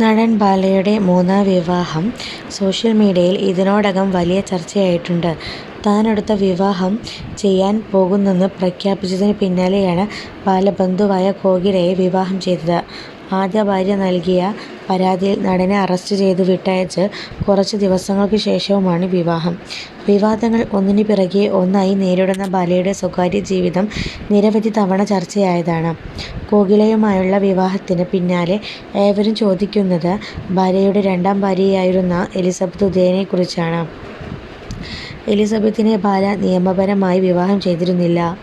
നടൻ ബാലയുടെ മൂന്നാം വിവാഹം സോഷ്യൽ മീഡിയയിൽ ഇതിനോടകം വലിയ ചർച്ചയായിട്ടുണ്ട്. താനെടുത്ത വിവാഹം ചെയ്യാൻ പോകുന്നെന്ന് പ്രഖ്യാപിച്ചതിന് പിന്നാലെയാണ് ബാല ബന്ധുവായ കോകിലയെ വിവാഹം ചെയ്തത്. ആദ്യ ഭാര്യ നൽകിയ പരാതിയിൽ നടനെ അറസ്റ്റ് ചെയ്ത് വിട്ടയച്ച് കുറച്ച് ദിവസങ്ങൾക്ക് ശേഷവുമാണ് വിവാഹം. വിവാദങ്ങൾ ഒന്നിനു പിറകെ ഒന്നായി നേരിടുന്ന ബാലയുടെ സ്വകാര്യ ജീവിതം നിരവധി തവണ ചർച്ചയായതാണ്. കോകിലയുമായുള്ള വിവാഹത്തിന് പിന്നാലെ ഏവരും ചോദിക്കുന്നത് ബാലയുടെ രണ്ടാം ഭാര്യയായിരുന്ന എലിസബത്ത് ഉദയനെക്കുറിച്ചാണ്. എലിസബത്തിനെ ബാല നിയമപരമായി വിവാഹം ചെയ്തിരുന്നില്ല.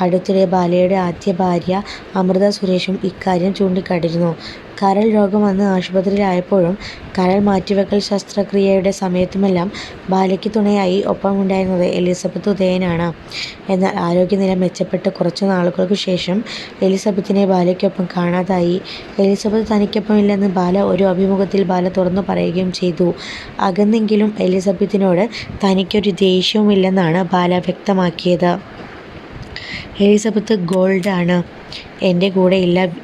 അടുത്തിടെ ബാലയുടെ ആദ്യ ഭാര്യ അമൃത സുരേഷും ഇക്കാര്യം ചൂണ്ടിക്കാട്ടിയിരുന്നു. കരൾ രോഗം വന്ന് ആശുപത്രിയിലായപ്പോഴും കരൾ മാറ്റിവെക്കൽ ശസ്ത്രക്രിയയുടെ സമയത്തുമെല്ലാം ബാലയ്ക്ക് തുണയായി ഒപ്പമുണ്ടായിരുന്നത് എലിസബത്ത് ഉദയനാണ്. എന്നാൽ ആരോഗ്യനില മെച്ചപ്പെട്ട് കുറച്ചു നാളുകൾക്കു ശേഷം എലിസബത്തിനെ ബാലയ്ക്കൊപ്പം കാണാതായി. എലിസബത്ത് തനിക്കൊപ്പമില്ലെന്ന് ബാല ഒരു അഭിമുഖത്തിൽ ബാല തുറന്നു പറയുകയും ചെയ്തു. അകന്നെങ്കിലും എലിസബത്തിനോട് തനിക്കൊരു ദേഷ്യവുമില്ലെന്നാണ് ബാല വ്യക്തമാക്കിയത്. എലിസബത്ത് ഗോൾഡാണ്. എന്റെ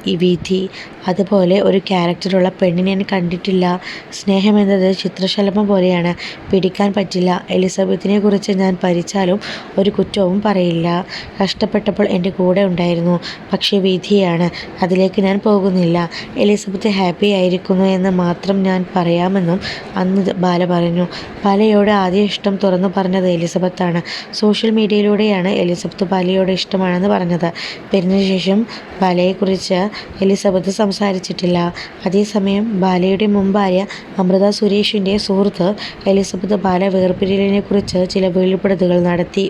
ഈ വിധി. അതുപോലെ ഒരു ക്യാരക്ടറുള്ള പെണ്ണിനെ ഞാൻ കണ്ടിട്ടില്ല. സ്നേഹമെന്നത് ചിത്രശലഭം പോലെയാണ്. പിടിക്കാൻ പറ്റില്ല. എലിസബത്തിനെ കുറിച്ച് ഞാൻ ഭരിച്ചാലും ഒരു കുറ്റവും പറയില്ല. കഷ്ടപ്പെട്ടപ്പോൾ എന്റെ കൂടെ ഉണ്ടായിരുന്നു. പക്ഷേ വിധിയാണ്. അതിലേക്ക് ഞാൻ പോകുന്നില്ല. എലിസബത്ത് ഹാപ്പി ആയിരിക്കുന്നു എന്ന് മാത്രം ഞാൻ പറയാമെന്നും അന്ന് ബാല പറഞ്ഞു. ബാലയോട് ആദ്യം ഇഷ്ടം തുറന്നു പറഞ്ഞത് എലിസബത്താണ്. സോഷ്യൽ മീഡിയയിലൂടെയാണ് എലിസബത്ത് ബാലയോട് ഇഷ്ടമാണെന്ന് പറഞ്ഞത്. പേരിനു ശേഷം ബാലയെക്കുറിച്ച് എലിസബത്ത് സംസാരിച്ചിട്ടില്ല. അതേസമയം ബാലയുടെ മുമ്പായ അമൃത സുരേഷിന്റെ സുഹൃത്ത് എലിസബത്ത് ബാല വേർപിരിയലിനെക്കുറിച്ച് ചില വെളിപ്പെടുത്തലുകൾ നടത്തി.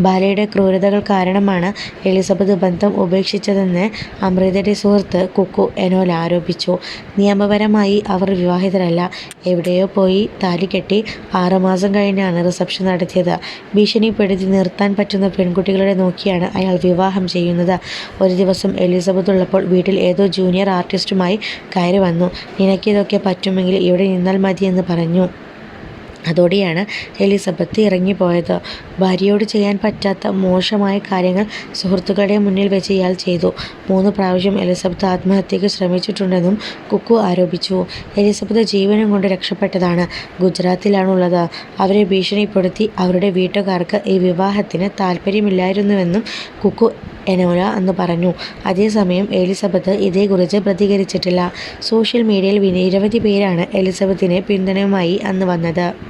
ബാലയുടെ ക്രൂരതകൾ കാരണമാണ് എലിസബത്ത് ബന്ധം ഉപേക്ഷിച്ചതെന്ന് അമൃതയുടെ സുഹൃത്ത് കുക്കു എനോൽ ആരോപിച്ചു. നിയമപരമായി അവർ വിവാഹിതരല്ല. എവിടെയോ പോയി താലി കെട്ടി ആറുമാസം കഴിഞ്ഞാണ് റിസപ്ഷൻ നടത്തിയത്. ഭീഷണിപ്പെടുത്തി നിർത്താൻ പറ്റുന്ന പെൺകുട്ടികളെ നോക്കിയാണ് അയാൾ വിവാഹം ചെയ്യുന്നത്. ഒരു ദിവസം എലിസബത്ത് ഉള്ളപ്പോൾ വീട്ടിൽ ഏതോ ജൂനിയർ ആർട്ടിസ്റ്റുമായി കയറി വന്നു. നിനക്കിതൊക്കെ പറ്റുമെങ്കിൽ ഇവിടെ നിന്നാൽ മതി എന്ന് പറഞ്ഞു. അതോടെയാണ് എലിസബത്ത് ഇറങ്ങിപ്പോയത്. ഭാര്യയോട് ചെയ്യാൻ പറ്റാത്ത മോശമായ കാര്യങ്ങൾ സുഹൃത്തുക്കളുടെ മുന്നിൽ വെച്ച് ഇയാൾ ചെയ്തു. മൂന്ന് പ്രാവശ്യം എലിസബത്ത് ആത്മഹത്യയ്ക്ക് ശ്രമിച്ചിട്ടുണ്ടെന്നും കുക്കു ആരോപിച്ചു. എലിസബത്ത് ജീവനും കൊണ്ട് രക്ഷപ്പെട്ടതാണ്. ഗുജറാത്തിലാണുള്ളത്. അവരെ ഭീഷണിപ്പെടുത്തി. അവരുടെ വീട്ടുകാർക്ക് ഈ വിവാഹത്തിന് താല്പര്യമില്ലായിരുന്നുവെന്നും കുക്കു എനോല എന്ന് പറഞ്ഞു. അതേസമയം എലിസബത്ത് ഇതേക്കുറിച്ച് പ്രതികരിച്ചിട്ടില്ല. സോഷ്യൽ മീഡിയയിൽ നിരവധി പേരാണ് എലിസബത്തിനെ പിന്തുണയുമായി അന്ന് വന്നത്.